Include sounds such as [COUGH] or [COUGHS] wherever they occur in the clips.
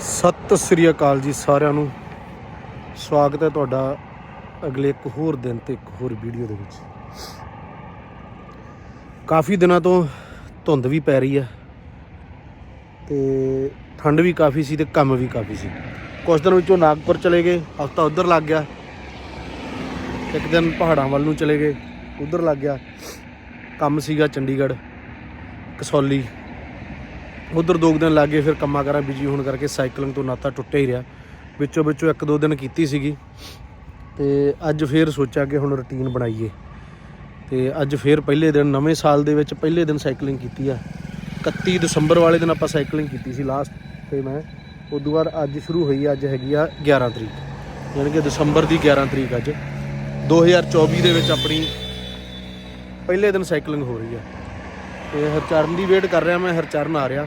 ਸਤਿ ਸ੍ਰੀ ਅਕਾਲ ਜੀ ਸਾਰਿਆਂ ਨੂੰ। ਸਵਾਗਤ ਹੈ ਤੁਹਾਡਾ ਅਗਲੇ ਇੱਕ ਹੋਰ ਦਿਨ ਤੇ ਇੱਕ ਹੋਰ ਵੀਡੀਓ ਦੇ ਵਿੱਚ। ਕਾਫੀ ਦਿਨਾਂ ਤੋਂ ਧੁੰਦ ਵੀ ਪੈ ਰਹੀ ਹੈ ਤੇ ਠੰਡ ਵੀ ਕਾਫੀ ਸੀ ਤੇ ਕੰਮ ਵੀ ਕਾਫੀ ਸੀ। ਕੁਝ ਦਿਨ ਵਿੱਚੋਂ ਨਾਗਪੁਰ ਚਲੇ ਗਏ, ਹਫਤਾ ਉਧਰ ਲੱਗ ਗਿਆ। ਇੱਕ ਦਿਨ ਪਹਾੜਾਂ ਵੱਲ ਨੂੰ ਚਲੇ ਗਏ, ਉਧਰ ਲੱਗ ਗਿਆ। ਕੰਮ ਸੀਗਾ ਚੰਡੀਗੜ੍ਹ, ਕਸੌਲੀ। ਉਧਰ ਦੋ ਕੁ ਦਿਨ ਲੱਗ ਗਏ, ਫਿਰ ਕੰਮਾਂ ਕਰਾਂ ਬਿਜ਼ੀ ਹੋਣ ਕਰਕੇ ਸਾਈਕਲਿੰਗ ਤੋਂ ਨਾਤਾ ਟੁੱਟਿਆ ਹੀ ਰਿਹਾ। ਵਿੱਚੋਂ ਵਿੱਚੋਂ ਇੱਕ ਦੋ ਦਿਨ ਕੀਤੀ ਸੀਗੀ। ਤੇ ਅੱਜ ਫੇਰ ਸੋਚਿਆ ਕਿ ਹੁਣ ਰੁਟੀਨ ਬਣਾਈਏ। ਤੇ ਅੱਜ ਫੇਰ ਪਹਿਲੇ ਦਿਨ, ਨਵੇਂ ਸਾਲ ਦੇ ਵਿੱਚ ਪਹਿਲੇ ਦਿਨ ਸਾਈਕਲਿੰਗ ਕੀਤੀ ਆ। 31 ਦਸੰਬਰ ਵਾਲੇ ਦਿਨ ਆਪਾਂ ਸਾਈਕਲਿੰਗ ਕੀਤੀ ਸੀ ਲਾਸਟ ਤੇ ਮੈਂ ਉਦੋਂ ਬਾਅਦ ਅੱਜ ਸ਼ੁਰੂ ਹੋਈ ਅੱਜ ਹੈਗੀ ਆ 11 ਤਰੀਕ। ਯਾਨੀ ਕਿ ਦਸੰਬਰ ਦੀ 11 ਤਰੀਕ ਅੱਜ। 2024 ਦੇ ਵਿੱਚ ਆਪਣੀ ਪਹਿਲੇ ਦਿਨ ਸਾਈਕਲਿੰਗ ਹੋ ਰਹੀ ਆ। ਤੇ ਹਰਚਰਨ ਦੀ ਵੇਟ ਕਰ ਰਿਹਾ ਮੈਂ, ਹਰਚਰਨ ਆ ਰਿਹਾ।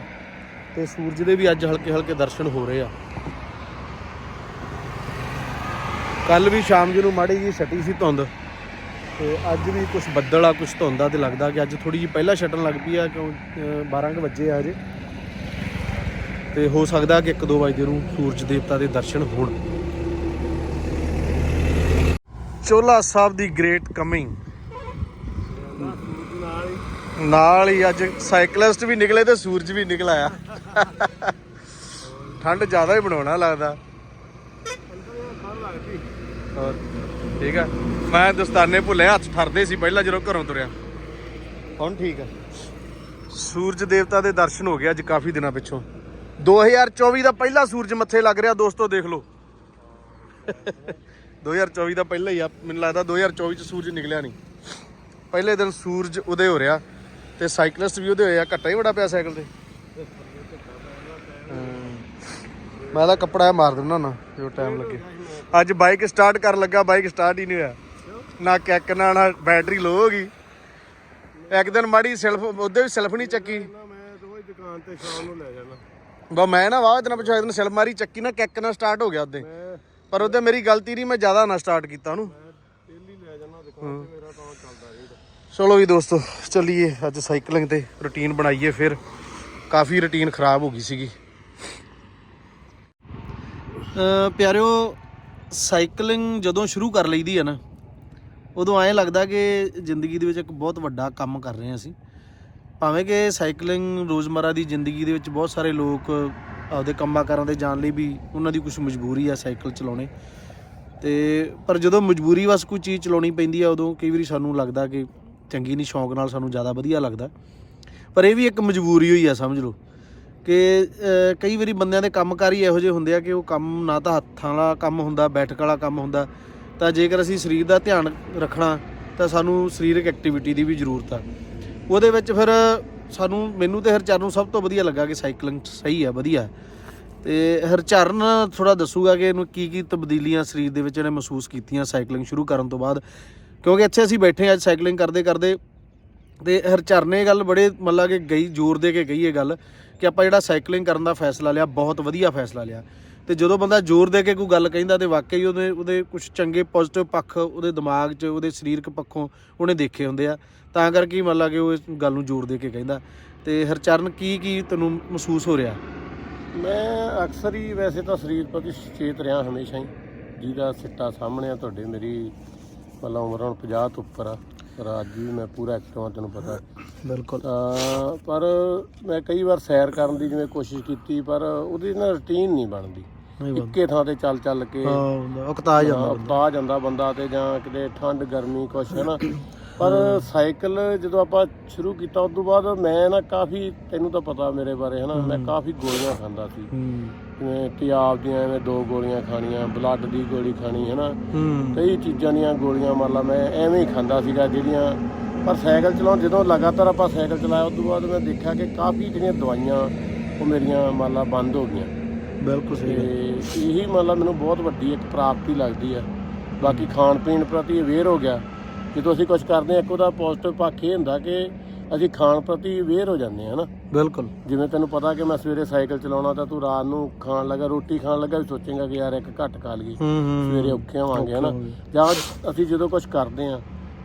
ਤੇ ਸੂਰਜ ਦੇ ਵੀ ਅੱਜ ਹਲਕੇ ਹਲਕੇ ਦਰਸ਼ਨ ਹੋ ਰਹੇ ਆ। ਕੱਲ ਵੀ ਸ਼ਾਮ ਜੀ ਨੂੰ ਮਾੜੀ ਜੀ ਛਟੀ ਸੀ ਧੁੰਦ ਤੇ ਅੱਜ ਵੀ ਕੁਝ ਬੱਦਲ ਆ ਕੁਝ ਧੁੰਦ ਆ ਤੇ ਲੱਗਦਾ ਕਿ ਅੱਜ ਥੋੜੀ ਜੀ ਪਹਿਲਾਂ ਛਟਣ ਲੱਗ ਪਈ ਆ, ਕਿਉਂ, ਅਹ 12 ਕੁ ਵਜੇ ਆ ਅਜੇ ਤੇ ਹੋ ਸਕਦਾ ਕਿ 1-2 ਵਜੇ ਨੂੰ ਸੂਰਜ ਦੇਵਤਾ ਦੇ ਦਰਸ਼ਨ ਹੋਣ। ਚੋਲਾ ਸਾਹਿਬ ਦੀ ਗ੍ਰੇਟ ਕਮਿੰਗ ਨਾਲ ਹੀ ਅੱਜ ਸਾਈਕਲਿਸਟ ਵੀ ਨਿਕਲੇ ਤੇ ਸੂਰਜ ਵੀ ਨਿਕਲ ਆਇਆ। ਠੰਡ ਜ਼ਿਆਦਾ ਹੀ ਬਣਾਉਣਾ ਲੱਗਦਾ। ਹੋਰ, ਠੀਕ ਆ। ਮੈਂ ਦਸਤਾਨੇ ਭੁੱਲੇ, ਹੱਥ ਠਰਦੇ ਸੀ ਪਹਿਲਾਂ ਜਦੋਂ ਘਰੋਂ ਤੁਰਿਆ। ਹੁਣ ਠੀਕ ਆ। ਸੂਰਜ ਦੇਵਤਾ ਦੇ ਦਰਸ਼ਨ ਹੋ ਗਏ ਅੱਜ ਕਾਫੀ ਦਿਨਾਂ ਪਿੱਛੋਂ। 2024 ਦਾ ਪਹਿਲਾ ਸੂਰਜ ਮੱਥੇ ਲੱਗ ਰਿਹਾ, ਦੋਸਤੋ ਦੇਖ ਲਓ। 2024 ਦਾ ਪਹਿਲਾ ਹੀ ਆ। ਮੈਨੂੰ ਲੱਗਦਾ 2024 ਚ ਸੂਰਜ ਨਿਕਲਿਆ ਨਹੀਂ। ਪਹਿਲੇ ਦਿਨ ਸੂਰਜ ਉਦੇ ਹੋ ਰਿਹਾ। ਤੇ ਸਾਈਕਲਿਸਟ ਵੀ ਉਹਦੇ ਹੋਏ ਆ ਘੱਟਾ ਹੀ ਬੜਾ ਪਿਆ ਸਾਈਕਲ ਤੇ। ਮੈਂ ਤਾਂ ਕੱਪੜਾ ਮਾਰ ਦਿੰਦਾ ਨਾ ਜੋ ਟਾਈਮ ਲੱਗੇ। ਅੱਜ ਬਾਈਕ ਸਟਾਰਟ ਕਰਨ ਲੱਗਾ ਬਾਈਕ ਸਟਾਰਟ ਹੀ ਨਹੀਂ ਹੋਇਆ। ਨਾ ਕਿੱਕ ਨਾ ਨਾ ਬੈਟਰੀ ਲੋ ਹੋ ਗਈ। ਇੱਕ ਦਿਨ ਮਾੜੀ ਸੈਲਫ ਉਹਦੇ ਵੀ ਸੈਲਫ ਨਹੀਂ ਚੱਕੀ। ਨਾ ਮੈਂ ਰੋਜ਼ ਦੁਕਾਨ ਤੇ ਸ਼ਾਮ ਨੂੰ ਲੈ ਜਾਣਾ ਬਾ ਮੈਂ ਨਾ ਵਾਹ ਦਿਨਾਂ ਪਿਛਲੇ ਦਿਨ ਸੈਲਫ ਮਾਰੀ ਚੱਕੀ ਨਾ ਕਿੱਕ ਨਾਲ ਸਟਾਰਟ ਹੋ ਗਿਆ ਉਹਦੇ। ਪਰ ਉਹਦੇ ਮੇਰੀ ਗਲਤੀ ਨਹੀਂ ਮੈਂ ਜ਼ਿਆਦਾ ਨਾ ਸਟਾਰਟ ਕੀਤਾ ਉਹਨੂੰ। ਮੈਂ ਡੇਲੀ ਲੈ ਜਾਣਾ ਦੁਕਾਨ ਤੇ ਮੇਰਾ ਤਾਂ ਚੱਲਦਾ ਰਹਿੰਦਾ ਚਲੋ ਵੀ ਦੋਸਤੋ, ਚੱਲੀਏ ਅੱਜ ਸਾਈਕਲਿੰਗ ਤੇ ਰੁਟੀਨ ਬਣਾਈਏ ਫਿਰ। ਕਾਫੀ ਰੁਟੀਨ ਖਰਾਬ ਹੋ ਗਈ ਸੀਗੀ। ਅ ਪਿਆਰਿਓ ਸਾਈਕਲਿੰਗ ਜਦੋਂ ਸ਼ੁਰੂ ਕਰ ਲਈਦੀ ਹੈ ਨਾ, ਉਦੋਂ ਐਂ ਲੱਗਦਾ ਕਿ ਜ਼ਿੰਦਗੀ ਦੇ ਵਿੱਚ ਇੱਕ ਬਹੁਤ ਵੱਡਾ ਕੰਮ ਕਰ ਰਹੇ ਹਾਂ ਅਸੀਂ। ਭਾਵੇਂ ਕਿ ਸਾਈਕਲਿੰਗ ਰੋਜ਼ਮਰਾ ਦੀ ਜ਼ਿੰਦਗੀ ਦੇ ਵਿੱਚ ਬਹੁਤ ਸਾਰੇ ਲੋਕ ਆਪਦੇ ਕੰਮਾਂ ਕਾਰਾਂ ਤੇ ਜਾਣ ਲਈ ਵੀ ਉਹਨਾਂ ਦੀ ਕੁਝ ਮਜਬੂਰੀ ਆ ਸਾਈਕਲ ਚਲਾਉਣੇ। ਤੇ ਪਰ ਜਦੋਂ ਮਜਬੂਰੀ ਵਸ ਕੋਈ ਚੀਜ਼ ਚਲਾਉਣੀ ਪੈਂਦੀ ਆ ਉਦੋਂ ਕਈ ਵਾਰੀ ਸਾਨੂੰ ਲੱਗਦਾ ਕਿ ਚੰਗੀ ਨਹੀਂ, ਸ਼ੌਂਕ ਨਾਲ ਸਾਨੂੰ ਜ਼ਿਆਦਾ ਵਧੀਆ ਲੱਗਦਾ। ਪਰ ਇਹ ਵੀ ਇੱਕ ਮਜਬੂਰੀ ਹੋਈ ਆ, ਸਮਝ ਲਓ। ਕਿ ਕਈ ਵਾਰੀ ਬੰਦਿਆਂ ਦੇ ਕੰਮਕਾਰ ਹੀ ਇਹੋ ਜਿਹੇ ਹੁੰਦੇ ਆ ਕਿ ਉਹ ਕੰਮ ਨਾ ਤਾਂ ਹੱਥਾਂ ਵਾਲਾ ਕੰਮ ਹੁੰਦਾ, ਬੈਠਕ ਵਾਲਾ ਕੰਮ ਹੁੰਦਾ। ਤਾਂ ਜੇਕਰ ਅਸੀਂ ਸਰੀਰ ਦਾ ਧਿਆਨ ਰੱਖਣਾ, ਤਾਂ ਸਾਨੂੰ ਸਰੀਰਕ ਐਕਟੀਵਿਟੀ ਦੀ ਵੀ ਜ਼ਰੂਰਤ ਆ। ਉਹਦੇ ਵਿੱਚ ਫਿਰ ਸਾਨੂੰ, ਮੈਨੂੰ ਤੇ ਹਰਚਰਨ ਨੂੰ ਸਭ ਤੋਂ ਵਧੀਆ ਲੱਗਾ ਕਿ ਸਾਈਕਲਿੰਗ ਸਹੀ ਆ, ਵਧੀਆ। ਤੇ ਹਰਚਰਨ ਥੋੜਾ ਦੱਸੂਗਾ ਕਿ ਇਹਨੂੰ ਕੀ ਕੀ ਤਬਦੀਲੀਆਂ ਸਰੀਰ ਦੇ ਵਿੱਚ ਇਹਨੇ ਮਹਿਸੂਸ ਕੀਤੀਆਂ ਸਾਈਕਲਿੰਗ ਸ਼ੁਰੂ ਕਰਨ ਤੋਂ ਬਾਅਦ। ਕਿਉਂਕਿ ਇੱਥੇ ਅਸੀਂ ਬੈਠੇ ਹਾਂ ਅੱਜ ਸਾਈਕਲਿੰਗ ਕਰਦੇ ਕਰਦੇ ਤੇ ਹਰਚਰਨੇ ਗੱਲ ਬੜੇ ਮਤਲਬ ਕਿ ਗਈ, ਜ਼ੋਰ ਦੇ ਕੇ ਗਈ ਇਹ ਗੱਲ ਕਿ ਆਪਾਂ ਜਿਹੜਾ ਸਾਈਕਲਿੰਗ ਕਰਨ ਦਾ ਫੈਸਲਾ ਲਿਆ, ਬਹੁਤ ਵਧੀਆ ਫੈਸਲਾ ਲਿਆ। ਤੇ ਜਦੋਂ ਬੰਦਾ ਜ਼ੋਰ ਦੇ ਕੇ ਕੋਈ ਗੱਲ ਕਹਿੰਦਾ ਤੇ ਵਾਕਈ ਉਹਦੇ ਉਹਦੇ ਕੁਝ ਚੰਗੇ ਪੋਜ਼ਿਟਿਵ ਪੱਖ ਉਹਦੇ ਦਿਮਾਗ 'ਚ, ਉਹਦੇ ਸਰੀਰਕ ਪੱਖੋਂ ਉਹਨੇ ਦੇਖੇ ਹੁੰਦੇ ਆ, ਤਾਂ ਕਰਕੇ ਮਤਲਬ ਕਿ ਉਹ ਇਸ ਗੱਲ ਨੂੰ ਜ਼ੋਰ ਦੇ ਕੇ ਕਹਿੰਦਾ। ਤੇ ਹਰਚਰਨ ਕੀ ਕੀ ਤੈਨੂੰ ਮਹਿਸੂਸ ਹੋ ਰਿਹਾ? ਮੈਂ ਅਕਸਰ ਹੀ ਵੈਸੇ ਤਾਂ ਸਰੀਰ ਪ੍ਰਤੀ ਸੁਚੇਤ ਰਿਹਾ ਹਮੇਸ਼ਾ ਹੀ। ਜਿਹਦਾ ਸਿੱਟਾ ਸਾਹਮਣੇ ਆ, ਤੁਹਾਡੇ ਮੇਰੀ ਮਤਲਬ ਉਮਰ ਹੁਣ 50 ਤੋਂ ਉੱਪਰ ਆ। ਅੱਜ ਵੀ ਮੈਂ ਪੂਰਾ ਐਕਟਿਵ ਆ ਤੈਨੂੰ ਪਤਾ। ਬਿਲਕੁਲ। ਤਾਂ ਪਰ ਮੈਂ ਕਈ ਵਾਰ ਸੈਰ ਕਰਨ ਦੀ ਜਿਵੇਂ ਕੋਸ਼ਿਸ਼ ਕੀਤੀ ਪਰ ਉਹਦੀ ਨਾ ਰੁਟੀਨ ਨਹੀਂ ਬਣਦੀ। ਇੱਕੇ ਥਾਂ ਤੇ ਚੱਲ ਚੱਲ ਕੇ ਹਾਂ ਉਕਤਾ ਜਾਂਦਾ ਬੰਦਾ। ਉਕਤਾ ਜਾਂਦਾ ਬੰਦਾ ਤੇ ਜਾਂ ਕਿਤੇ ਠੰਡ ਗਰਮੀ ਕੁਛ ਹੈ ਨਾ। ਪਰ ਸਾਈਕਲ ਜਦੋਂ ਆਪਾਂ ਸ਼ੁਰੂ ਕੀਤਾ ਉਸ ਤੋਂ ਬਾਅਦ ਮੈਂ ਨਾ ਕਾਫੀ ਤੈਨੂੰ ਤਾਂ ਪਤਾ ਮੇਰੇ ਬਾਰੇ ਹੈ ਨਾ ਮੈਂ ਕਾਫੀ ਗੋਲੀਆਂ ਖਾਂਦਾ ਸੀ। ਜਿਵੇਂ ਤਿਆਬ ਦੀਆਂ ਐਵੇਂ ਦੋ ਗੋਲੀਆਂ ਖਾਣੀਆਂ ਬਲੱਡ ਦੀ ਗੋਲੀ ਖਾਣੀ ਹੈ। ਨਾ ਕਈ ਚੀਜ਼ਾਂ ਦੀਆਂ ਗੋਲੀਆਂ ਮੰਨ ਲਾ ਮੈਂ ਐਵੇਂ ਹੀ ਖਾਂਦਾ ਸੀਗਾ ਜਿਹੜੀਆਂ ਪਰ ਸਾਈਕਲ ਚਲਾਉਣ ਜਦੋਂ ਲਗਾਤਾਰ ਆਪਾਂ ਸਾਈਕਲ ਚਲਾਇਆ ਉਸ ਤੋਂ ਬਾਅਦ ਮੈਂ ਦੇਖਿਆ ਕਿ ਕਾਫੀ ਜਿਹੜੀਆਂ ਦਵਾਈਆਂ ਉਹ ਮੇਰੀਆਂ ਮੰਨ ਲਾ ਬੰਦ ਹੋ ਗਈਆਂ। ਬਿਲਕੁਲ ਸਹੀ ਇਹੀ ਮਤਲਬ ਮੈਨੂੰ ਬਹੁਤ ਵੱਡੀ ਇੱਕ ਪ੍ਰਾਪਤੀ ਲੱਗਦੀ ਹੈ ਬਾਕੀ ਖਾਣ ਪੀਣ ਪ੍ਰਤੀ ਅਵੇਅਰ ਹੋ ਗਿਆ। ਜਦੋਂ ਅਸੀਂ ਕੁਝ ਕਰਦੇ ਹਾਂ ਇੱਕ ਉਹਦਾ ਪੋਜ਼ਿਟਿਵ ਪੱਖ ਇਹ ਹੁੰਦਾ ਕਿ ਅਸੀਂ ਖਾਣ ਪ੍ਰਤੀ ਅਵੇਅਰ ਹੋ ਜਾਂਦੇ ਹਾਂ ਨਾ। ਬਿਲਕੁਲ। ਜਿਵੇਂ ਤੈਨੂੰ ਪਤਾ ਕਿ ਮੈਂ ਸਵੇਰੇ ਸਾਈਕਲ ਚਲਾਉਣਾ ਤਾਂ ਤੂੰ ਰਾਤ ਨੂੰ ਖਾਣ ਲੱਗਾ ਰੋਟੀ ਖਾਣ ਲੱਗਾ ਵੀ ਸੋਚੇਂਗਾ ਕਿ ਯਾਰ ਇੱਕ ਘੱਟ ਖਾ ਲਈਏ। ਸਵੇਰੇ ਔਖੇ ਹੋਵਾਂਗੇ ਹਨਾ ਜਾਂ ਅਸੀਂ ਜਦੋਂ ਕੁਝ ਕਰਦੇ ਹਾਂ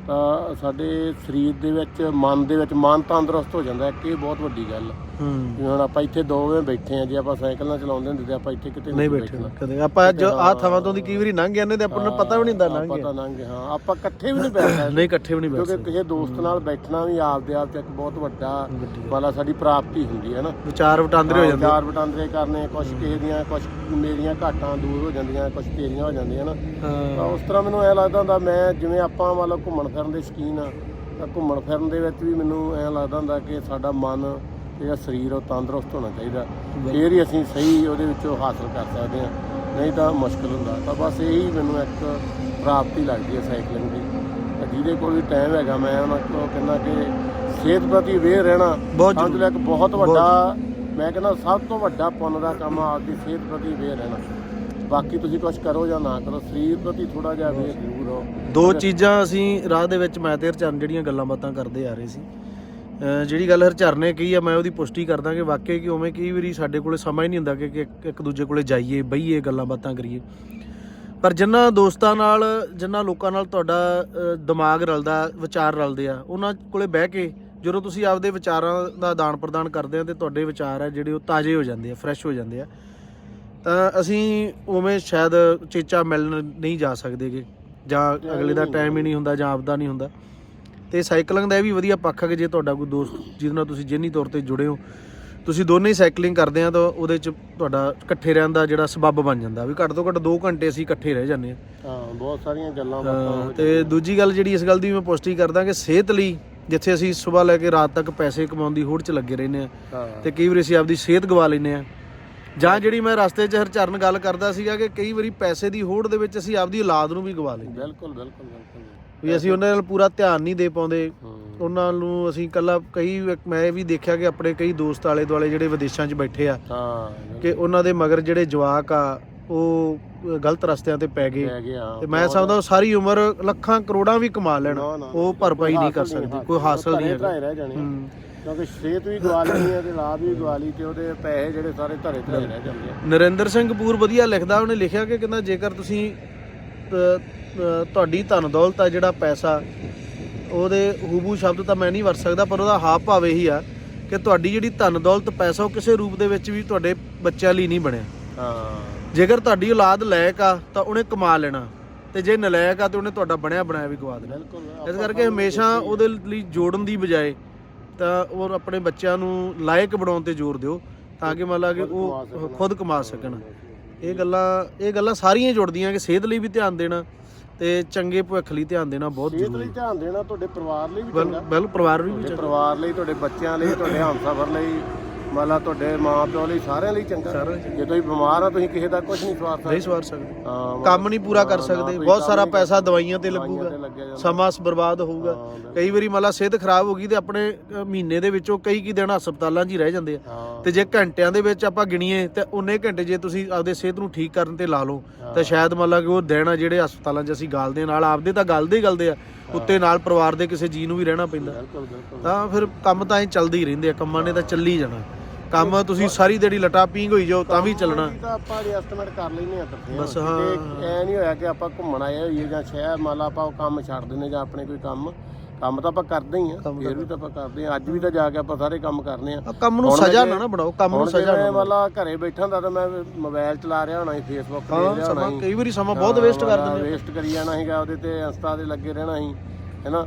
ਤਾਂ ਸਾਡੇ ਸਰੀਰ ਦੇ ਵਿੱਚ ਮਨ ਦੇ ਵਿੱਚ ਮਨ ਤੰਦਰੁਸਤ ਹੋ ਜਾਂਦਾ ਹੈ ਕਿ ਇਹ ਬਹੁਤ ਵੱਡੀ ਗੱਲ ਹੈ। ਹੂੰ। ਹੁਣ ਆਪਾਂ ਇੱਥੇ ਦੋਵੇਂ ਬੈਠੇ ਆ ਜੇ ਆਪਾਂ ਸਾਈਕਲ ਨਾਲ ਚਲਾਉਂਦੇ ਹੁੰਦੇ ਤੇ ਆਪਾਂ ਇੱਥੇ ਕਿਤੇ ਨਹੀਂ ਬੈਠੇ ਕਦੇ ਆਪਾਂ ਜੋ ਆ ਥਾਵਾਂ ਤੋਂ ਦੀ ਕਈ ਵਾਰੀ ਲੰਘ ਜਾਂਦੇ ਤੇ ਆਪਾਂ ਨੂੰ ਪਤਾ ਵੀ ਨਹੀਂ ਹੁੰਦਾ ਲੰਘ ਪਤਾ ਲੰਘ ਹਾਂ ਆਪਾਂ ਇਕੱਠੇ ਵੀ ਨਹੀਂ ਬੈਠ ਸਕਦੇ। ਨਹੀਂ ਇਕੱਠੇ ਵੀ ਨਹੀਂ ਬੈਠ ਕਿਉਂਕਿ ਕਿਸੇ ਦੋਸਤ ਨਾਲ ਬੈਠਣਾ ਵੀ ਆਪਦੇ ਆਪ ਚ ਇੱਕ ਬਹੁਤ ਵੱਡਾ ਵਾਲਾ ਸਾਡੀ ਪ੍ਰਾਪਤੀ ਹੁੰਦੀ ਹੈ ਨਾ। ਵਿਚਾਰ ਵਟਾਂਦਰੇ ਹੋ ਜਾਂਦੇ। ਚਾਰ ਵਟਾਂਦਰੇ ਕਰਨੇ ਕੁਝ ਕਿਸੇ ਦੀਆਂ ਕੁਝ ਮੇਰੀਆਂ ਘਾਟਾਂ ਦੂਰ ਹੋ ਜਾਂਦੀਆਂ ਕੁਝ ਤੇਰੀਆਂ ਹੋ ਜਾਂਦੀਆਂ ਨਾ। ਤਾਂ ਉਸ ਤਰ੍ਹਾਂ ਮੈਨੂੰ ਐ ਲੱਗਦਾ ਹੁੰਦਾ ਮੈਂ ਜਿਵੇਂ ਆਪਾਂ ਮਤਲਬ ਘੁੰਮਣ ਫਿਰਨ ਦੇ ਸ਼ੌਕੀਨ ਆ ਤਾਂ ਘੁੰਮਣ ਫਿਰਨ ਦੇ ਵਿੱਚ ਵੀ ਮੈਨੂੰ ਐ ਲੱਗਦਾ ਹੁੰਦਾ ਕਿ ਸਾਡਾ ਮਨ ਜਿਹੜਾ ਸਰੀਰ ਉਹ ਤੰਦਰੁਸਤ ਹੋਣਾ ਚਾਹੀਦਾ। ਫੇਰ ਹੀ ਅਸੀਂ ਸਹੀ ਉਹਦੇ ਵਿੱਚੋਂ ਹਾਸਲ ਕਰ ਸਕਦੇ ਹਾਂ। ਨਹੀਂ ਤਾਂ ਮੁਸ਼ਕਲ ਹੁੰਦਾ। ਤਾਂ ਬਸ ਇਹੀ ਮੈਨੂੰ ਇੱਕ ਪ੍ਰਾਪਤੀ ਲੱਗਦੀ ਹੈ ਸਾਈਕਲਿੰਗ ਦੀ। ਜਿਹਦੇ ਕੋਲ ਵੀ ਟਾਈਮ ਹੈਗਾ ਮੈਂ ਉਹਨਾਂ ਕੋਲ ਕਹਿੰਦਾ ਕਿ ਸਿਹਤ ਪ੍ਰਤੀ ਵੇਰ ਰਹਿਣਾ ਸਮਝ ਲਿਆ ਇੱਕ ਬਹੁਤ ਵੱਡਾ ਮੈਂ ਕਹਿੰਦਾ ਸਭ ਤੋਂ ਵੱਡਾ ਪੁੰਨ ਦਾ ਕੰਮ ਆ ਆਪਦੀ ਸਿਹਤ ਪ੍ਰਤੀ ਵੇਰ ਰਹਿਣਾ। ਬਾਕੀ ਤੁਸੀਂ ਕੁਝ ਕਰੋ ਜਾਂ ਨਾ ਕਰੋ ਸਰੀਰ ਪ੍ਰਤੀ ਥੋੜਾ ਜਿਹਾ ਵੇਰ ਜ਼ਰੂਰ। ਹੋ ਦੋ ਚੀਜ਼ਾਂ ਅਸੀਂ ਰਾਹ ਦੇ ਵਿੱਚ ਮੈਂ ਤੇ ਹਰਚਰਨ ਜਿਹੜੀਆਂ ਗੱਲਾਂ ਬਾਤਾਂ ਕਰਦੇ ਆ ਰਹੇ ਸੀ। ਜਿਹੜੀ ਗੱਲ ਹਰਚਰਨ ਨੇ ਕਹੀ ਆ ਮੈਂ ਉਹਦੀ ਪੁਸ਼ਟੀ ਕਰਦਾ ਕਿ ਵਾਕਈ ਕਿ ਉਵੇਂ ਕਈ ਵਾਰੀ ਸਾਡੇ ਕੋਲੇ ਸਮਾਂ ਹੀ ਨਹੀਂ ਹੁੰਦਾ ਕਿ ਇੱਕ- ਦੂਜੇ ਕੋਲੇ ਜਾਈਏ ਬਈਏ ਗੱਲਾਂ ਬਾਤਾਂ ਕਰੀਏ। ਪਰ ਜਿੰਨਾ ਦੋਸਤਾਂ ਨਾਲ ਜਿੰਨਾ ਲੋਕਾਂ ਨਾਲ ਤੁਹਾਡਾ ਦਿਮਾਗ ਰਲਦਾ ਵਿਚਾਰ ਰਲਦੇ ਆ ਉਹਨਾਂ ਕੋਲੇ ਬਹਿ ਕੇ ਜਦੋਂ ਤੁਸੀਂ ਆਪਦੇ ਵਿਚਾਰਾਂ ਦਾ ਆਦਾਨ ਪ੍ਰਦਾਨ ਕਰਦੇ ਆ ਤੇ ਤੁਹਾਡੇ ਵਿਚਾਰ ਆ ਜਿਹੜੇ ਉਹ ਤਾਜ਼ੇ ਹੋ ਜਾਂਦੇ ਆ ਫਰੈਸ਼ ਹੋ ਜਾਂਦੇ ਆ ਤਾਂ ਅਸੀਂ ਉਵੇਂ ਸ਼ਾਇਦ ਚੇਚਾ ਮਿਲਣ ਨਹੀਂ ਜਾ ਸਕਦੇਗੇ ਜਾਂ ਅਗਲੇ ਦਾ ਟਾਈਮ ਹੀ ਨਹੀਂ ਹੁੰਦਾ ਜਾਂ ਆਪਦਾ ਨਹੀਂ ਹੁੰਦਾ। ਤੇ ਸਾਈਕਲਿੰਗ ਦਾ ਇਹ ਵੀ ਵਧੀਆ ਪੱਖ ਹੈ ਕਿ ਜੇ ਤੁਹਾਡਾ ਕੋਈ ਦੋਸਤ ਜਿਹਦੇ ਨਾਲ ਤੁਸੀਂ ਜਿੰਨੀ ਤੌਰ ਤੇ ਜੁੜੇ ਹੋ ਤੁਸੀਂ ਦੋਨੇ ਹੀ ਸਾਈਕਲਿੰਗ ਕਰਦੇ ਆ ਤਾਂ ਉਹਦੇ ਚ ਤੁਹਾਡਾ ਇਕੱਠੇ ਰਹਿਣ ਦਾ ਜਿਹੜਾ ਸਬੱਬ ਬਣ ਜਾਂਦਾ ਵੀ ਘੱਟ ਤੋਂ ਘੱਟ 2 ਘੰਟੇ ਅਸੀਂ ਇਕੱਠੇ ਰਹਿ ਜਾਂਦੇ ਆ ਹਾਂ ਬਹੁਤ ਸਾਰੀਆਂ ਗੱਲਾਂ ਬਾਤਾਂ ਤੇ ਦੂਜੀ ਗੱਲ ਜਿਹੜੀ ਇਸ ਗੱਲ ਦੀ ਮੈਂ ਪੁਸ਼ਟੀ ਕਰਦਾ ਕਿ ਸਿਹਤ ਲਈ ਜਿੱਥੇ ਅਸੀਂ ਸਵੇਰ ਲੈ ਕੇ ਰਾਤ ਤੱਕ ਪੈਸੇ ਕਮਾਉਣ ਦੀ ਹੋੜ 'ਚ ਲੱਗੇ ਰਹਿੰਦੇ ਆ ਤੇ ਕਈ ਵਾਰੀ ਅਸੀਂ ਆਪਦੀ ਸਿਹਤ ਗਵਾ ਲੈਂਦੇ ਆ ਜਾਂ ਜਿਹੜੀ ਮੈਂ ਰਸਤੇ 'ਚ ਹਰਚਰਨ ਗੱਲ ਕਰਦਾ ਸੀਗਾ ਕਿ ਕਈ ਵਾਰੀ ਪੈਸੇ ਦੀ ਹੋੜ ਦੇ ਵਿੱਚ ਅਸੀਂ ਆਪਦੀ ਔਲਾਦ ਨੂੰ ਵੀ ਗਵਾ ਲੈਂਦੇ ਬਿਲਕੁਲ ਬਿਲਕੁਲ ਬਿਲਕੁਲ। ਵੀ ਅਸੀਂ ਉਹਨਾਂ ਨਾਲ ਪੂਰਾ ਧਿਆਨ ਨਹੀਂ ਦੇ ਪਾਉਂਦੇ। ਉਹਨਾਂ ਨੂੰ ਅਸੀਂ ਕੱਲਾ ਕਈ ਮੈਂ ਇਹ ਵੀ ਦੇਖਿਆ ਕਿ ਆਪਣੇ ਕਈ ਦੋਸਤ ਆਲੇ ਦੁਆਲੇ ਜਿਹੜੇ ਵਿਦੇਸ਼ਾਂ 'ਚ ਬੈਠੇ ਆ ਹਾਂ ਕਿ ਉਹਨਾਂ ਦੇ ਮਗਰ ਜਿਹੜੇ ਜਵਾਕ ਆ ਉਹ ਗਲਤ ਰਸਤਿਆਂ ਤੇ ਪੈ ਗਏ। ਤੇ ਮੈਂ ਸਮਝਦਾ ਉਹ ਸਾਰੀ ਉਮਰ ਲੱਖਾਂ ਕਰੋੜਾਂ ਵੀ ਕਮਾ ਲੈਣ ਉਹ ਭਰਪਾਈ ਨਹੀਂ ਕਰ ਸਕਦੀ ਕੋਈ ਹਾਸਲ ਨਹੀਂ ਹੈਗਾ। ਕਿਉਂਕਿ ਸਿਹਤ ਵੀ ਗਵਾ ਲੈਣੀ ਹੈ ਤੇ ਲਾਭ ਵੀ ਗਵਾ ਲਈ ਤੇ ਉਹਦੇ ਪੈਸੇ ਜਿਹੜੇ ਸਾਰੇ ਧਰੇ ਧਰੇ ਰਹਿ ਜਾਂਦੇ ਆ। ਨਰਿੰਦਰ ਸਿੰਘ ਕਪੂਰ ਵਧੀਆ ਲਿਖਦਾ ਉਹਨੇ ਲਿਖਿਆ ਕਿ ਕਹਿੰਦਾ ਜੇਕਰ ਤੁਸੀਂ ਤੁਹਾਡੀ ਧਨ ਦੌਲਤ ਆ ਜਿਹੜਾ ਪੈਸਾ ਉਹਦੇ ਹੂਬੂ ਸ਼ਬਦ ਤਾਂ ਮੈਂ ਨਹੀਂ ਵਰਤ ਸਕਦਾ ਪਰ ਉਹਦਾ ਹਾਵ ਭਾਵ ਇਹੀ ਆ ਕਿ ਤੁਹਾਡੀ ਜਿਹੜੀ ਧਨ ਦੌਲਤ ਪੈਸਾ ਉਹ ਕਿਸੇ ਰੂਪ ਦੇ ਵਿੱਚ ਵੀ ਤੁਹਾਡੇ ਬੱਚਿਆਂ ਲਈ ਨਹੀਂ ਬਣਿਆ। ਹਾਂ। ਜੇਕਰ ਤੁਹਾਡੀ ਔਲਾਦ ਲਾਇਕ ਆ ਤਾਂ ਉਹਨੇ ਕਮਾ ਲੈਣਾ। ਤੇ ਜੇ ਨਲਾਇਕ ਆ ਤੇ ਉਹਨੇ ਤੁਹਾਡਾ ਬਣਿਆ ਬਣਾਇਆ ਵੀ ਗਵਾ ਦੇਣਾ ਬਿਲਕੁਲ ਇਸ ਕਰਕੇ ਹਮੇਸ਼ਾ ਉਹਦੇ ਲਈ ਜੋੜਨ ਦੀ ਬਜਾਏ ਤਾਂ ਉਹ ਆਪਣੇ ਬੱਚਿਆਂ ਨੂੰ ਲਾਇਕ ਬਣਾਉਣ ਤੇ ਜ਼ੋਰ ਦਿਓ ਤਾਂ ਕਿ ਮੰਨ ਲਾ ਕਿ ਉਹ ਖੁਦ ਕਮਾ ਸਕਣ। ਇਹ ਗੱਲਾਂ ਇਹ ਗੱਲਾਂ ਸਾਰੀਆਂ ਜੁੜਦੀਆਂ ਕਿ ਸਿਹਤ ਲਈ ਵੀ ਧਿਆਨ ਦੇਣਾ ਤੇ ਚੰਗੇ ਭਵਿੱਖ ਲਈ ਧਿਆਨ ਦੇਣਾ ਬਹੁਤ ਸਿਹਤ ਜ਼ਰੂਰੀ ਲਈ ਧਿਆਨ ਦੇਣਾ ਤੁਹਾਡੇ ਪਰਿਵਾਰ ਲਈ ਵੀ ਬਿਲ ਚੰਗਾ। ਬਿਲ ਪਰਿਵਾਰ ਵੀ ਤੁਹਾਡੇ ਚੰਗਾ। ਪਰਿਵਾਰ ਲਈ ਤੁਹਾਡੇ ਬੱਚਿਆਂ ਲਈ ਤੁਹਾਡੇ ਹਮਸਫਰ ਲਈ। ਮੰਨ ਲਾ ਤੁਹਾਡੇ ਮਾਪਿਓ ਲਈ ਸਾਰਿਆਂ ਲਈ ਚੰਗਾ। ਸਾਰਿਆਂ ਲਈ ਜੇ ਤੁਸੀਂ ਬਿਮਾਰ ਆ ਤੁਸੀਂ ਕਿਸੇ ਦਾ ਕੁਝ ਨਹੀਂ ਸਵਾਰ ਸਕਦੇ। ਨਹੀਂ ਸਵਾਰ ਸਕਦੇ। ਹਾਂ ਕੰਮ ਨਹੀਂ ਪੂਰਾ ਕਰ ਸਕਦੇ। ਬਹੁਤ ਸਾਰਾ ਪੈਸਾ ਦਵਾਈਆਂ ਤੇ ਦਵਾਈਆਂ ਲੱਗੂਗਾ। ਤੇ ਲੱਗਿਆ ਜਾਂਦਾ। ਸਮਾਂ ਬਰਬਾਦ ਹੋਊਗਾ। ਹਾਂ, ਬਿਲਕੁਲ। ਕਈ ਵਾਰੀ ਮੰਨ ਲਾ ਸਿਹਤ ਖਰਾਬ ਹੋ ਗਈ ਤੇ ਆਪਣੇ ਅ, ਮਹੀਨੇ ਦੇ ਵਿੱਚੋਂ ਕਈ ਕੀ ਦਿਨ ਹਸਪਤਾਲਾਂ 'ਚ ਹੀ ਰਹਿ ਜਾਂਦੇ ਆ। ਹਾਂ। ਤੇ ਜੇ ਘੰਟਿਆਂ ਦੇ ਵਿੱਚ ਆਪਾਂ ਗਿਣੀਏ ਤੇ ਉਨੇ ਘੰਟੇ ਜੇ ਤੁਸੀਂ ਆਪਦੇ ਸਿਹਤ ਨੂੰ ਠੀਕ ਕਰਨ ਤੇ ਲਾ ਲਓ ਤਾਂ ਸ਼ਾਇਦ ਮੰਨ ਲਾ ਕਿ ਉਹ ਦਿਨ ਆ ਜਿਹੜੇ ਹਸਪਤਾਲਾਂ 'ਚ ਅਸੀਂ ਗਾਲਦੇ ਨਾਲ ਆਪਦੇ ਤਾਂ ਗਲਦੇ ਹੀ ਗਲਦੇ ਆ। ਉੱਤੇ ਨਾਲ ਪਰਿਵਾਰ ਦੇ ਕਿਸੇ ਜੀ ਨੂੰ ਵੀ ਰਹਿਣਾ ਪੈਂਦਾ। ਬਿਲਕੁਲ ਬਿਲਕੁਲ। ਤਾਂ ਫਿਰ ਕੰਮ ਤਾਂ ਐ ਚੱਲਦੇ ਹੀ ਰਹਿੰਦੇ ਆ। ਕੰਮਾਂ ਨੇ ਤਾਂ ਚੱਲੀ ਜਾਣਾ। ਕੰਮ ਤੁਸੀਂ ਸਾਰੀ ਦਿਹਾੜੀ ਲਟਾ ਪੀਂਗ ਹੋਈ ਜਾਓ ਤਾਂ ਵੀ ਚੱਲਣਾ। ਉਹਦੀ ਤਾਂ ਆਪਾਂ ਐਸਟੀਮੇਟ ਕਰ ਲੈਨੇ ਆ ਕਰਦੇ ਬਸ ਹਾਂ। ਐ ਨਹੀਂ ਹੋਇਆ ਕਿ ਆਪਾਂ ਘੁੰਮਣ ਆਏ ਹੋਈਏ ਜਾਂ ਸ਼ਹਿਰ ਮੰਨ ਲਾ ਆਪਾਂ ਉਹ ਕੰਮ ਛੱਡ ਦਿੰਨੇ ਜਾਂ ਆਪਣੇ ਕੋਈ ਕੰਮ ਕੰਮ ਤਾਂ ਆਪਾਂ ਕਰਦੇ ਹੀ ਆ ਕੰਮ ਫਿਰ ਵੀ ਤਾਂ ਆਪਾਂ ਕਰਦੇ ਆ ਅੱਜ ਵੀ ਤਾਂ ਜਾ ਕੇ ਆਪਾਂ ਸਾਰੇ ਕੰਮ ਕਰਨੇ ਆ। ਕੰਮ ਨੂੰ ਹੁਣ ਸਜ਼ਾ ਨਾ ਨਾ ਬਣਾਓ ਕੰਮ ਨੂੰ ਹੁਣ ਸਜ਼ਾ ਨਾ ਮੰਨ ਲਾ ਘਰੇ ਬੈਠਾ ਹੁੰਦਾ ਤਾਂ ਮੈਂ ਮੋਬਾਈਲ ਚਲਾ ਰਿਹਾ ਹੋਣਾ ਸੀ ਫੇਸਬੁੱਕ ਤੇ ਹਾਂ ਰਿਹਾ ਸਮਾਂ ਹੋਣਾ ਸੀ। ਕਈ ਵਾਰੀ ਸਮਾਂ ਬਹੁਤ ਵੇਸਟ ਕਰ ਦਿੰਦੇ ਵੇਸਟ ਕਰੀ ਜਾਣਾ ਸੀਗਾ ਉਹਦੇ ਤੇ ਇੰਸਟਾ ਤੇ ਲੱਗੇ ਰਹਿਣਾ ਸੀ ਹੈਨਾ?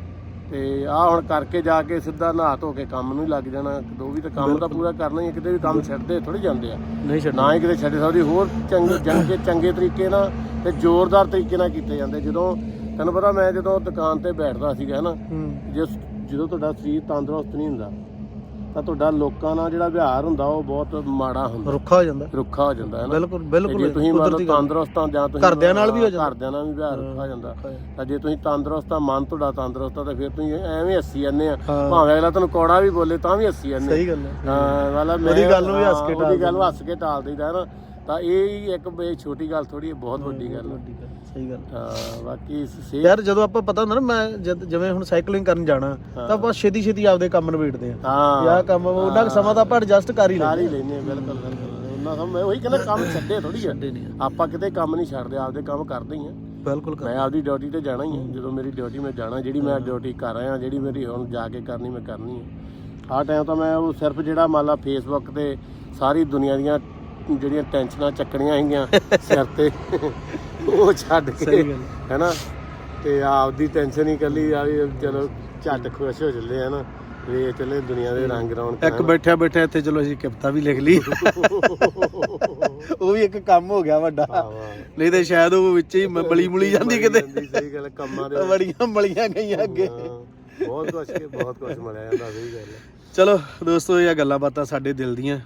ਤੇ ਆ ਹੁਣ ਕਰਕੇ ਜਾ ਕੇ ਸਿੱਧਾ ਨਹਾ ਧੋ ਕੇ ਕੰਮ ਨੂੰ ਹੀ ਲੱਗ ਜਾਣਾ। ਦੋ ਵੀ ਤਾਂ ਕੰਮ ਤਾਂ ਪੂਰਾ ਕਰਨਾ ਹੀ ਹੈ, ਕਿਤੇ ਵੀ ਕੰਮ ਛੱਡਦੇ ਥੋੜੀ ਜਾਂਦੇ ਆ। ਨਹੀਂ ਛੱਡਣਾ ਨਾ ਹੀ ਕਿਤੇ ਛੱਡੇ ਸਕਦੇ ਹੋਰ ਚੰਗੇ [COUGHS] ਚੰਗੇ ਚੰਗੇ ਤਰੀਕੇ ਨਾਲ ਤੇ ਜ਼ੋਰਦਾਰ ਤਰੀਕੇ ਨਾਲ ਕੀਤੇ ਜਾਂਦੇ। ਜਦੋਂ ਤੈਨੂੰ ਪਤਾ ਮੈਂ ਜਦੋਂ ਦੁਕਾਨ ਤੇ ਬੈਠਦਾ ਸੀਗਾ ਹੈਨਾ ਜਿਸ ਜਦੋਂ ਤੁਹਾਡਾ ਸਰੀਰ ਤੰਦਰੁਸਤ ਨਹੀਂ ਹੁੰਦਾ ਤਾਂ ਤੁਹਾਡਾ ਲੋਕਾਂ ਨਾਲ ਜਿਹੜਾ ਵਿਹਾਰ ਹੁੰਦਾ ਉਹ ਬਹੁਤ ਮਾੜਾ ਹੁੰਦਾ। ਰੁੱਖਾ ਹੋ ਜਾਂਦਾ। ਰੁੱਖਾ ਹੋ ਜਾਂਦਾ ਹੈ ਨਾ? ਬਿਲਕੁਲ ਬਿਲਕੁਲ ਜੇ ਤੁਸੀਂ ਮਤਲਬ। ਤੰਦਰੁਸਤ ਆ ਜਾਂ ਤੁਸੀਂ ਘਰਦਿਆਂ ਨਾਲ ਵੀ ਹੋ ਜਾਂਦਾ। ਘਰਦਿਆਂ ਨਾਲ ਵੀ ਵਿਹਾਰ ਰੁੱਖਾ ਜਾਂਦਾ। ਤਾਂ ਜੇ ਤੁਸੀਂ ਤੰਦਰੁਸਤ ਆ ਮਨ ਤੁਹਾਡਾ ਤੰਦਰੁਸਤ ਆ ਤਾਂ ਫਿਰ ਤੁਸੀਂ ਐਵੇਂ ਹੱਸੀ ਜਾਂਦੇ ਆ। ਭਾਵੇਂ ਅਗਲਾ ਤੁਹਾਨੂੰ ਕੌੜਾ ਵੀ ਬੋਲੇ ਤਾਂ ਵੀ ਹੱਸੀ ਜਾਂਦੇ ਸਹੀ ਗੱਲ ਹੈ ਹਾਂ ਮਤਲਬ ਮੈਂ ਉਹਦੀ ਗੱਲ ਨੂੰ ਵੀ ਹੱਸ ਕੇ ਟਾਲ ਉਹਦੀ ਗੱਲ ਨੂੰ ਹੱਸ ਕੇ ਟਾਲ ਦਈਦਾ ਹੈ ਨਾ? ਤਾਂ ਇਹ ਇੱਕ ਛੋਟੀ ਗੱਲ ਥੋੜੀ ਬਹੁਤ ਵੱਡੀ ਗੱਲ ਹੈ ਵੱਡੀ ਗੱਲ ਸਹੀ ਗੱਲ। ਹਾਂ ਬਾਕੀ ਯਾਰ ਜਦੋਂ ਆਪਾਂ ਪਤਾ ਹੁੰਦਾ ਨਾ ਮੈਂ ਜਦ ਜਿਵੇਂ ਹੁਣ ਸਾਈਕਲਿੰਗ ਕਰਨ ਜਾਣਾ ਤਾਂ ਆਪਾਂ ਛੇਤੀ ਛੇਤੀ ਆਪਦੇ ਕੰਮ ਨਿਬੇੜਦੇ ਆ। ਹਾਂ। ਯਾ ਕੰਮ ਉਹਨਾਂ ਕੁ ਸਮਾਂ ਤਾਂ ਆਪਾਂ ਐਡਜਸਟ ਕਰ ਹੀ ਲੈਂਦੇ ਲੈਨੇ ਬਿਲਕੁਲ ਬਿਲਕੁਲ। ਉਹਨਾਂ ਸਮ ਮੈਂ ਉਹੀ ਕਹਿੰਦਾ ਕੰਮ ਛੱਡੇ ਥੋੜੀ ਆ। ਛੱਡੇ ਨਹੀਂ ਆਪਾਂ ਕਿਤੇ ਕੰਮ ਨਹੀਂ ਛੱਡਦੇ ਆਪਦੇ ਕੰਮ ਕਰਦੇ ਹੀ ਆ। ਬਿਲਕੁਲ ਕਰ ਮੈਂ ਆਪਦੀ ਡਿਊਟੀ ਤੇ ਜਾਣਾ ਹੀ ਆ। ਜਦੋਂ ਮੇਰੀ ਡਿਊਟੀ ਮੈਂ ਜਾਣਾ ਜਿਹੜੀ ਮੈਂ ਡਿਊਟੀ ਕਰ ਰਿਹਾ ਜਿਹੜੀ ਮੇਰੀ ਹੁਣ ਜਾ ਕੇ ਕਰਨੀ ਮੈਂ ਕਰਨੀ ਹੈ ਆਹ ਟਾਈਮ ਤਾਂ ਮੈਂ ਉਹ ਸਿਰਫ ਜਿਹੜਾ ਮੰਨ ਲਾ ਫੇਸਬੁੱਕ ਤੇ ਸਾਰੀ ਦੁਨੀਆ ਦੀਆਂ ਜਿਹੜੀਆਂ ਟੈਨਸ਼ਨਾਂ ਚੱਕਣੀਆਂ ਹੈਗੀਆਂ ਸਿਰ ਤੇ। ਉਹ ਛੱਡ ਕੇ ਸਹੀ ਗੱਲ ਹੈਨਾ? ਤੇ ਆਪਦੀ ਟੈਨਸ਼ਨ ਹੀ ਕੱਲੀ ਆ ਵੀ ਚਲੋ ਝੱਟ ਖੁਸ਼ ਹੋ ਚੱਲੇ ਹਨਾ ਵੇ ਚੱਲੇ ਦੁਨੀਆ ਦੇ ਰੰਗ ਰੌਣਕ ਇੱਕ ਬੈਠਿਆ ਬੈਠਿਆ ਇੱਥੇ ਚਲੋ ਅਸੀਂ ਕਵਿਤਾ ਵੀ ਲਿਖ ਲਈ। ਉਹ ਵੀ ਇੱਕ ਕੰਮ ਹੋ ਗਿਆ ਵੱਡਾ। ਨਹੀਂ ਤੇ ਸ਼ਾਇਦ ਉਹ ਵਿੱਚ ਹੀ ਮ- ਬਲੀ ਮੁਲੀ ਜਾਂਦੀ ਕਿਤੇ। ਸਹੀ ਗੱਲ ਕੰਮਾਂ ਦੇ ਬੜੀਆਂ ਮਲੀਆਂ ਗਈਆਂ ਅੱਗੇ। ਹਾਂ, ਬਹੁਤ ਕੁਛ ਕੇ ਬਹੁਤ ਕੁਛ ਮਿਲਿਆ ਜਾਂਦਾ ਸਹੀ ਗੱਲ ਹੈ। ਚਲੋ ਦੋਸਤੋ ਇਹ ਗੱਲਾਂ ਬਾਤਾਂ ਸਾਡੇ ਦਿਲ ਦੀਆਂ।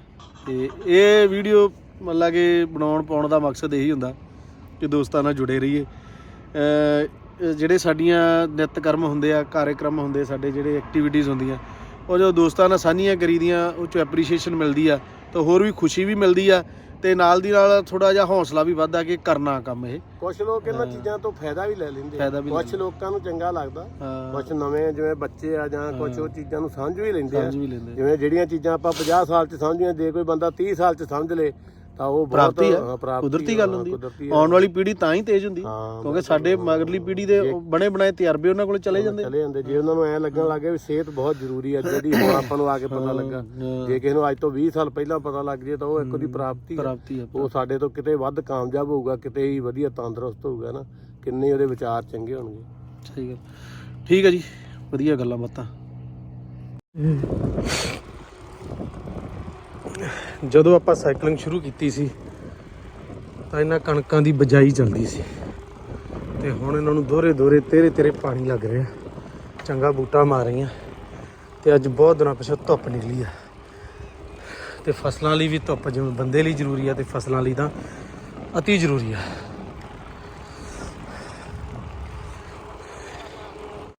ਤੇ ਇਹ ਵੀਡੀਓ ਮਤਲਬ ਕਿ ਬਣਾਉਣ ਪਾਉਣ ਦਾ ਮਕਸਦ ਇਹੀ ਹੁੰਦਾ। ਕਿ ਦੋਸਤਾਂ ਨਾਲ ਜੁੜੇ ਰਹੀਏ। ਜਿਹੜੇ ਸਾਡੀਆਂ ਨਿੱਤ ਕਰਮ ਹੁੰਦੇ ਆ ਕਾਰਜਕ੍ਰਮ ਹੁੰਦੇ ਸਾਡੇ ਜਿਹੜੇ ਐਕਟੀਵਿਟੀਜ਼ ਹੁੰਦੀਆਂ ਉਹ ਜਦੋਂ ਦੋਸਤਾਂ ਨਾਲ ਸਾਂਝੀਆਂ ਕਰੀਦੀਆਂ ਉਹ ਚ ਐਪਰੀਸ਼ੀਏਸ਼ਨ ਮਿਲਦੀ ਆ ਤਾਂ ਹੋਰ ਵੀ ਖੁਸ਼ੀ ਵੀ ਮਿਲਦੀ ਆ ਤੇ ਨਾਲ ਦੀ ਨਾਲ ਥੋੜਾ ਜਿਹਾ ਹੌਸਲਾ ਵੀ ਵੱਧਦਾ ਕਿ ਕਰਨਾ ਕੰਮ ਇਹ। ਕੁਝ ਲੋਕ ਇਹਨਾਂ ਚੀਜ਼ਾਂ ਤੋਂ ਫਾਇਦਾ ਵੀ ਲੈ ਲੈਂਦੇ ਕੁਝ ਲੋਕਾਂ ਨੂੰ ਚੰਗਾ ਲੱਗਦਾ ਕੁਝ ਨਵੇਂ ਜਿਵੇਂ ਬੱਚੇ ਆ ਜਾਂ ਕੁਝ ਉਹ ਚੀਜ਼ਾਂ ਨੂੰ ਸਮਝ ਵੀ ਲੈਂਦੇ ਆ। ਜਿਵੇਂ ਜਿਹੜੀਆਂ ਚੀਜ਼ਾਂ ਆਪਾਂ 50 ਸਾਲ ਚ ਸਮਝੀਆਂ ਜੇ ਕੋਈ ਬੰਦਾ 30 ਸਾਲ ਚ ਸਮਝ ਲੇ ਤਾਂ ਉਹ ਬਹੁਤ ਪ੍ਰਾਪਤੀ ਆ ਕੁਦਰਤੀ ਗੱਲ ਹੁੰਦੀ। ਆਉਣ ਵਾਲੀ ਪੀੜ੍ਹੀ ਤਾਂ ਹੀ ਤੇਜ਼ ਹੁੰਦੀ। ਕਿਉਂਕਿ ਸਾਡੇ ਮਗਰਲੀ ਪੀੜ੍ਹੀ ਦੇ ਬਣੇ ਬਣਾਏ ਤਜਰਬੇ ਉਹਨਾਂ ਕੋਲ ਚਲੇ ਜਾਂਦੇ। ਚਲੇ ਜਾਂਦੇ। ਜੇ ਉਹਨਾਂ ਨੂੰ ਐ ਲੱਗਣ ਲੱਗੇ ਵੀ ਸਿਹਤ ਬਹੁਤ ਜ਼ਰੂਰੀ ਹੈ ਜਿਹੜੀ ਹੁਣ ਆਪਾਂ ਨੂੰ ਆ ਕੇ ਪਤਾ ਲੱਗਾ। ਜੇ ਕਿਸੇ ਨੂੰ ਅੱਜ ਤੋਂ 20 ਸਾਲ ਪਹਿਲਾਂ ਪਤਾ ਲੱਗ ਜੇ ਤਾਂ ਉਹ ਇੱਕ ਉਹਦੀ ਪ੍ਰਾਪਤੀ ਹੈ। ਪ੍ਰਾਪਤੀ ਆ ਉਹ ਸਾਡੇ ਤੋਂ ਕਿਤੇ ਵੱਧ ਕਾਮਯਾਬ ਹੋਊਗਾ ਕਿਤੇ ਹੀ ਵਧੀਆ ਤੰਦਰੁਸਤ ਹੋਊਗਾ ਨਾ। ਕਿੰਨੇ ਉਹਦੇ ਵਿਚਾਰ ਚੰਗੇ ਹੋਣਗੇ। ਸਹੀ ਗੱਲ। ਠੀਕ ਹੈ ਜੀ। ਵਧੀਆ ਗੱਲਾਂ ਬਾਤਾਂ। ਜਦੋਂ ਆਪਾਂ ਸਾਈਕਲਿੰਗ ਸ਼ੁਰੂ ਕੀਤੀ ਸੀ, ਤਾਂ ਇਹਨਾਂ ਕਣਕਾਂ ਦੀ ਬਜਾਈ ਚੱਲਦੀ ਸੀ। ਤੇ ਹੁਣ ਇਹਨਾਂ ਨੂੰ ਦੋਰੇ ਦੋਰੇ ਤੇਰੇ ਤੇਰੇ ਪਾਣੀ ਲੱਗ ਰਿਹਾ ਚੰਗਾ ਬੂਟਾ ਮਾਰ ਰਹੀਆਂ। ਤੇ ਅੱਜ ਬਹੁਤ ਦਿਨਾਂ ਪਿਛੋਂ ਧੁੱਪ ਨਿਕਲੀ ਆ। ਤੇ ਫਸਲਾਂ ਲਈ ਵੀ ਧੁੱਪ ਜਿਵੇਂ ਬੰਦੇ ਲਈ ਜ਼ਰੂਰੀ ਆ, ਤੇ ਫਸਲਾਂ ਲਈ ਤਾਂ ਅਤੀ ਜ਼ਰੂਰੀ ਆ।